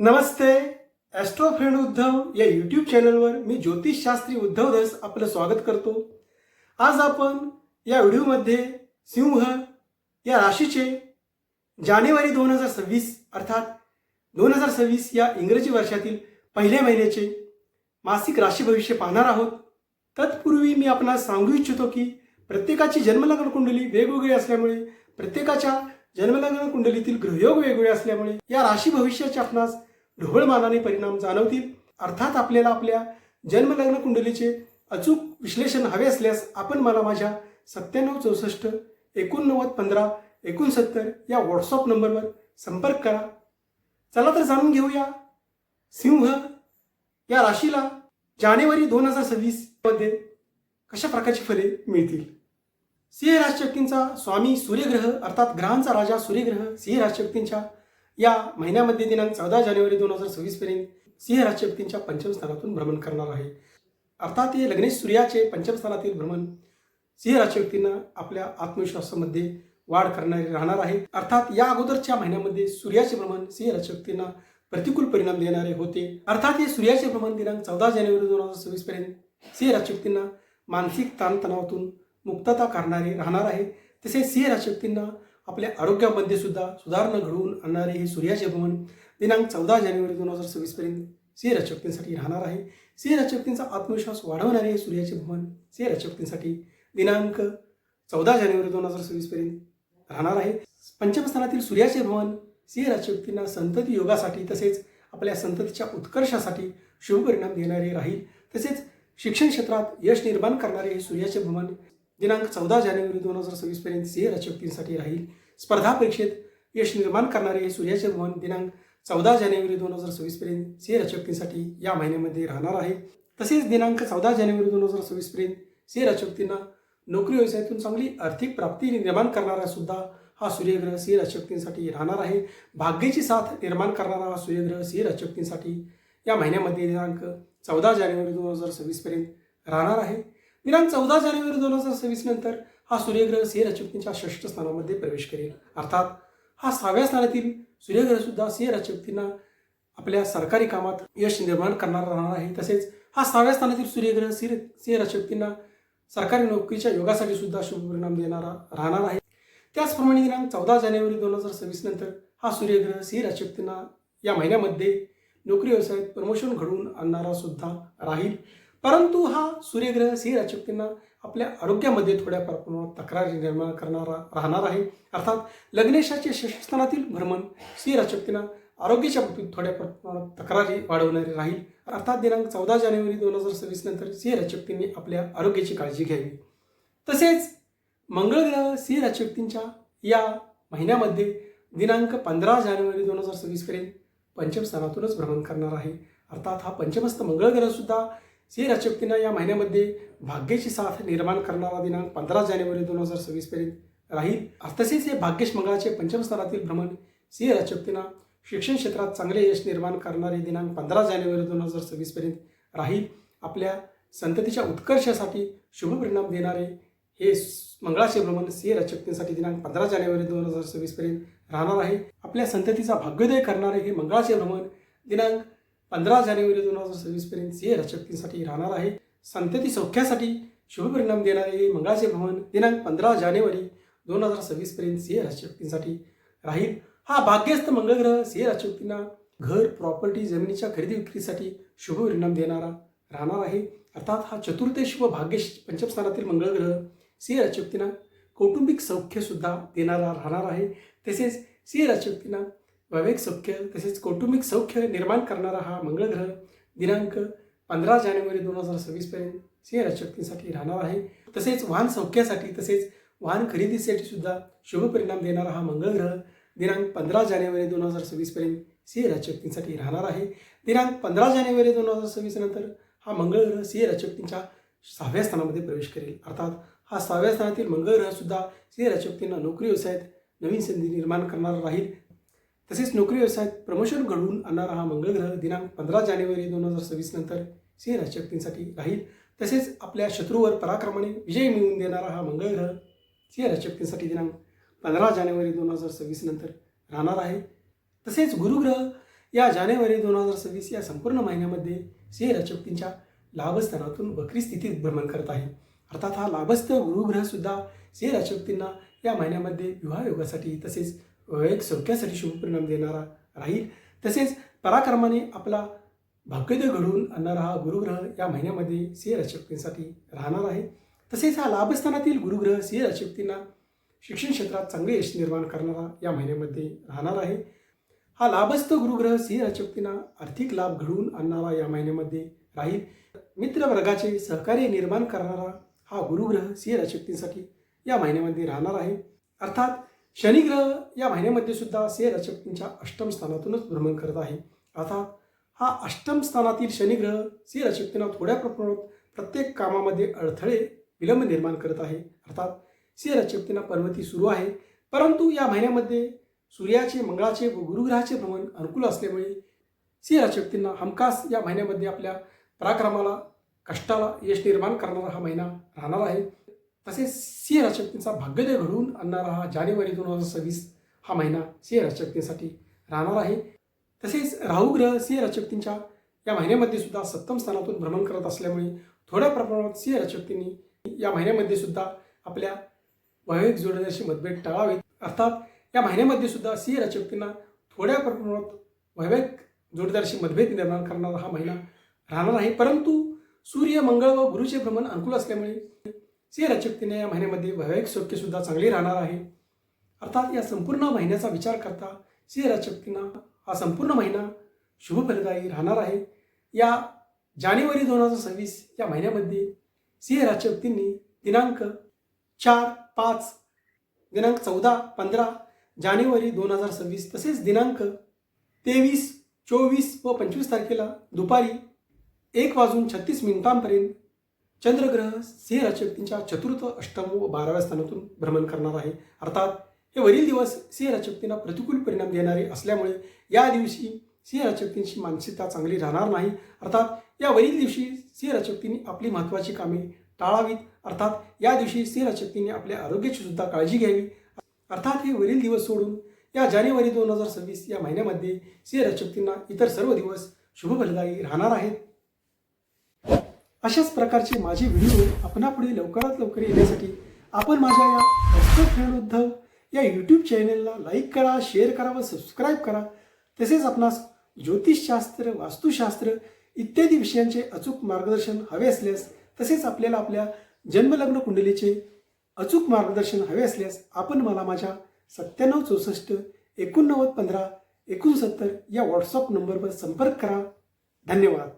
नमस्ते Austro friend Uddhav या YouTube चॅनलवर मी ज्योतिष शास्त्री उद्धव दास आपलं स्वागत करतो. आज आपण या व्हिडिओमध्ये सिंह या राशीचे जानेवारी दोन हजार सव्वीस अर्थात दोन हजार सव्वीस या इंग्रजी वर्षातील पहिल्या महिन्याचे मासिक राशी भविष्य पाहणार आहोत. तत्पूर्वी मी आपणास सांगू इच्छितो की प्रत्येकाची जन्मलग्न कुंडली वेगवेगळी असल्यामुळे प्रत्येकाच्या जन्मलग्न कुंडलीतील ग्रहयोग वेगवेगळे असल्यामुळे या राशी भविष्याचे आपणास ढोळमानाने परिणाम जाणवतील. अर्थात आपल्याला आपल्या जन्मलग्न कुंडलीचे अचूक विश्लेषण हवे असल्यास आपण मला माझ्या सत्त्याण्णव चौसष्ट एकोणनव्वद पंधरा एकोणसत्तर या व्हॉट्सअप नंबरवर संपर्क करा. चला तर जाणून घेऊया. सिंह या राशीला जानेवारी दोन हजार सव्वीसमध्ये कशा प्रकारची फले मिळतील? सिंह राजशक्तींचा स्वामी सूर्यग्रह अर्थात ग्रहांचा राजा सूर्यग्रह सिंह राजशक्तींच्या या महिन्यामध्ये दिनांक चौदा जानेवारी दोन हजार सव्वीस पर्यंत सिंह राजशक्तींच्या पंचम स्थानातून भ्रमण करणार आहे. अर्थात हे लग्नेश सूर्याचे पंचम स्थानातील भ्रमण सिंह राजशक्तींना आपल्या आत्मविश्वासामध्ये वाढ करणारे राहणार आहे. अर्थात या अगोदरच्या महिन्यामध्ये सूर्याचे भ्रमण सिंह राजशक्तींना प्रतिकूल परिणाम देणारे होते. अर्थात हे सूर्याचे भ्रमण दिनांक चौदा जानेवारी दोन हजार सव्वीस पर्यंत सिंह राजशक्तींना मानसिक ताणतणावातून मुक्तता करणारे राहणार आहे. तसेच सिंह राजशक्तींना आपल्या आरोग्यामध्ये सुद्धा सुधारणा घडवून आणणारे हे सूर्याचे भवन दिनांक चौदा जानेवारी दोन हजार सव्वीस पर्यंत सिंह राहणार आहे. सी राजशक्तींचा आत्मविश्वास वाढवणारे हे सूर्याचे भवन सी रचकतींसाठी दिनांक चौदा जानेवारी दोन हजार सव्वीस पर्यंत राहणार आहे. पंचमस्थानातील सूर्याचे भवन सी राजशक्तींना संतती योगासाठी तसेच आपल्या संततीच्या उत्कर्षासाठी शुभ परिणाम देणारे राहील. तसेच शिक्षण क्षेत्रात यश निर्माण करणारे हे सूर्याचे भवन दिनांक चौदा जानेवारी दोन हजार सव्वीस पर्यंत सिंह राहील. स्पर्धा परीक्षेत यश निर्माण करणारे सूर्याचे भवन दिनांक चौदा जानेवारी दोन हजार सव्वीसपर्यंत सिंह या महिन्यामध्ये राहणार आहे. तसेच दिनांक चौदा जानेवारी दोन हजार सव्वीसपर्यंत सिंह नोकरी व्यवसायातून चांगली आर्थिक प्राप्ती निर्माण करणारा सुद्धा हा सूर्यग्रह सिंह राजशक्तींसाठी राहणार आहे. भाग्याची साथ निर्माण करणारा हा सूर्यग्रह सिंह राजशक्तींसाठी या महिन्यामध्ये दिनांक चौदा जानेवारी दोन हजार सव्वीसपर्यंत राहणार आहे. दिनांक चौदा जानेवारी दोन हजार सव्वीस नंतर हा सूर्यग्रह सिंह राजशक्तींच्या षष्ठ स्थानामध्ये प्रवेश करेल. अर्थात हा सहाव्या स्थानातील सूर्यग्रहसुद्धा सिंह राजशक्तींना आपल्या सरकारी कामात यश निर्माण करणारा राहणार आहे. तसेच हा सहाव्या स्थानातील सूर्यग्रह सिंह सिंह रचकतींना सरकारी नोकरीच्या योगासाठी सुद्धा शुभ परिणाम देणारा राहणार आहे. त्याचप्रमाणे दिनांक चौदा जानेवारी दोन हजार सव्वीस नंतर हा सूर्यग्रह सिंह राजशक्तींना या महिन्यामध्ये नोकरी व्यवसायात प्रमोशन घडवून आणणारा सुद्धा राहील. परंतु हा सूर्यग्रह सिंह राजशक्तींना आपल्या आरोग्यामध्ये थोड्या प्रमाणात तक्रारी निर्माण करणारा राहणार आहे. अर्थात लग्नेशाचे स्थानातील भ्रमण सिंह आरोग्याच्या बाबतीत थोड्या प्रमाणात तक्रारी वाढवणारी राहील. अर्थात दिनांक चौदा जानेवारी दोन हजार सव्वीस नंतर सिंहराजशक्तींनी आपल्या आरोग्याची काळजी घ्यावी. तसेच मंगळ ग्रह सिंह या महिन्यामध्ये दिनांक पंधरा जानेवारी दोन हजार सव्वीसपर्यंत पंचमस्थानातूनच भ्रमण करणार आहे. अर्थात हा पंचमस्थ मंगळ ग्रहसुद्धा सिंह राजशक्तींना या महिन्यामध्ये भाग्याची साथ निर्माण करणारा दिनांक पंधरा जानेवारी दोन हजार सव्वीस पर्यंत राहील. तसेच हे भाग्येश मंगळाचे पंचम स्थानातील भ्रमण सिंह राजशक्तींना शिक्षण क्षेत्रात चांगले यश निर्माण करणारे दिनांक पंधरा जानेवारी दोन हजार सव्वीसपर्यंत राहील. आपल्या संततीच्या उत्कर्षासाठी शुभ परिणाम देणारे हे मंगळाचे भ्रमण सिंह राजशक्तींसाठी दिनांक पंधरा जानेवारी दोन हजार सव्वीस पर्यंत राहणार आहे. आपल्या संततीचा भाग्योदय करणारे हे मंगळाचे भ्रमण दिनांक पंधरा जानेवारी दोन हजार सव्वीसपर्यंत सिंह राजशक्तींसाठी राहणार आहे संतती सौख्यासाठी शुभ परिणाम देणारे हे मंगळाचे भवन दिनांक पंधरा जानेवारी दोन हजार सव्वीसपर्यंत सिंह राजशक्तींसाठी राहील. हा भाग्यस्थ मंगळग्रह सिंह राजशक्तींना घर प्रॉपर्टी जमिनीच्या खरेदी विक्रीसाठी शुभ परिणाम देणारा राहणार आहे. अर्थात हा चतुर्थेश व भाग्यश पंचमस्थानातील मंगळग्रह सिंह राजशक्तींना कौटुंबिक सौख्यसुद्धा देणारा राहणार आहे. तसेच सिंह राजशक्तींना वैवाहिक सौख्य तसेच कौटुंबिक सौख्य निर्माण करणारा हा मंगळग्रह दिनांक पंधरा जानेवारी दोन हजार सव्वीसपर्यंत सिंह राजशक्तींसाठी राहणार आहे. तसेच वाहन सौख्यासाठी तसेच वाहन खरेदीसाठी सुद्धा शुभ परिणाम देणारा हा मंगळ ग्रह दिनांक पंधरा जानेवारी दोन हजार सव्वीसपर्यंत सिंह राजशक्तींसाठी राहणार आहे. दिनांक पंधरा जानेवारी दोन हजार सव्वीस नंतर हा मंगळ ग्रह सिंह राजशक्तींच्या सहाव्या स्थानामध्ये प्रवेश करेल. अर्थात हा सहाव्या स्थानातील मंगळ सुद्धा सिंह राजशक्तींना नोकरी व्यवसायात नवीन संधी निर्माण करणारा राहील. तसेच नोकरी व्यवसायात प्रमोशन घडवून आणणारा हा मंगळग्रह दिनांक पंधरा जानेवारी दोन हजार सव्वीस नंतर सिंह राहील. तसेच आपल्या शत्रूवर पराक्रमाने विजय मिळवून देणारा हा मंगळग्रह सिंह दिनांक पंधरा जानेवारी दोन हजार सव्वीस नंतर राहणार आहे. तसेच गुरुग्रह या जानेवारी दोन हजार सव्वीस या संपूर्ण महिन्यामध्ये सिंह राजशक्तींच्या लाभस्थानातून वक्री स्थितीत भ्रमण करत आहे. अर्थात हा लाभस्थ गुरुग्रहसुद्धा सिंह या महिन्यामध्ये विवाह योगासाठी तसेच एक सौख्यासाठी शुभपरिणाम देणारा राहील. तसेच पराक्रमाने आपला भाग्योदय घडवून आणणारा हा गुरुग्रह या महिन्यामध्ये सिंह राशक्तींसाठी राहणार आहे. तसेच हा लाभस्थानातील गुरुग्रह सिंह राशक्तींना शिक्षण क्षेत्रात चांगले यश निर्माण करणारा या महिन्यामध्ये राहणार आहे. हा लाभस्थ गुरुग्रह सिंह राशक्तींना आर्थिक लाभ घडवून आणणारा या महिन्यामध्ये राहील. मित्रवर्गाचे सहकार्य निर्माण करणारा हा गुरुग्रह सिंह राशक्तींसाठी या महिन्यामध्ये राहणार आहे. अर्थात शनिग्रह या महिन्यामध्ये सुद्धा सिंह अष्टम स्थानातूनच भ्रमण करत आहे. अर्थात हा अष्टम स्थानातील शनिग्रह सिंह थोड्या प्रमाणात प्रत्येक कामामध्ये अडथळे विलंब निर्माण करत आहे. अर्थात सिंह पर्वती सुरू आहे. परंतु या महिन्यामध्ये सूर्याचे मंगळाचे व गुरुग्रहाचे भ्रमण अनुकूल असल्यामुळे सिंह हमखास या महिन्यामध्ये आपल्या पराक्रमाला कष्टाला यश निर्माण करणारा हा महिना राहणार आहे. तसेच सिंह राजशक्तींचा भाग्योदय घडवून आणणारा हा जानेवारी दोन हजार सव्वीस हा महिना सिंह राजशक्तींसाठी राहणार आहे. तसेच राहुग्रह सिंह राजशक्तींच्या या महिन्यामध्ये सुद्धा सप्तम स्थानातून भ्रमण करत असल्यामुळे थोड्या प्रमाणात सिंह राजशक्तींनी या महिन्यामध्ये सुद्धा आपल्या वैवाहिक जोडण्याशी मतभेद टाळावेत. अर्थात या महिन्यामध्ये सुद्धा सिंह राजशक्तींना थोड्या प्रमाणात वैवाहिक जोडदारशी मतभेद निर्माण करणारा हा महिना राहणार आहे. परंतु सूर्य मंगळ व गुरुचे भ्रमण अनुकूल असल्यामुळे सिंह राजशक्तीने या महिन्यामध्ये वैवाहिक सौख्य सुद्धा राहणार आहे. अर्थात या संपूर्ण महिन्याचा विचार करता सिंह राजशक्तींना हा संपूर्ण महिना शुभफलदायी राहणार आहे. या जानेवारी दोन हजार सव्वीस या महिन्यामध्ये सिंह राजशक्तींनी दिनांक चार पाच दिनांक चौदा पंधरा जानेवारी दोन हजार सव्वीस तसेच दिनांक तेवीस चोवीस व पंचवीस तारखेला दुपारी एक वाजून छत्तीस मिनिटांपर्यंत चंद्रग्रह सिंह राजशक्तींच्या चतुर्थ अष्टम व बाराव्या स्थानातून भ्रमण करणार आहे. अर्थात हे वरील दिवस सिंह राजशक्तींना प्रतिकूल परिणाम देणारे असल्यामुळे या दिवशी सिंह राजशक्तींची मानसिकता चांगली राहणार नाही. अर्थात या वरील दिवशी सिंह राजशक्तींनी आपली महत्त्वाची कामे टाळावीत. अर्थात या दिवशी सिंह राजशक्तींनी आपल्या आरोग्याची सुद्धा काळजी घ्यावी. अर्थात हे वरील दिवस सोडून या जानेवारी दोन हजार सव्वीस या महिन्यामध्ये सिंह राजशक्तींना इतर सर्व दिवस शुभफलदायी राहणार आहेत. अशाच प्रकारचे माझे व्हिडिओ आपणापुढे लवकरात लवकर येण्यासाठी आपण माझ्या या डॉक्टर फ्रेंड उद्धव या यूट्यूब चॅनेलला लाईक करा शेअर करा व सबस्क्राईब करा. तसेच आपणास ज्योतिषशास्त्र वास्तुशास्त्र इत्यादी विषयांचे अचूक मार्गदर्शन हवे असल्यास तसेच आपल्याला आपल्या जन्मलग्न कुंडलीचे अचूक मार्गदर्शन हवे असल्यास आपण मला माझ्या सत्त्याण्णव चौसष्ट एकोणनव्वद पंधरा एकोणसत्तर या व्हॉट्सअप नंबरवर संपर्क करा. धन्यवाद.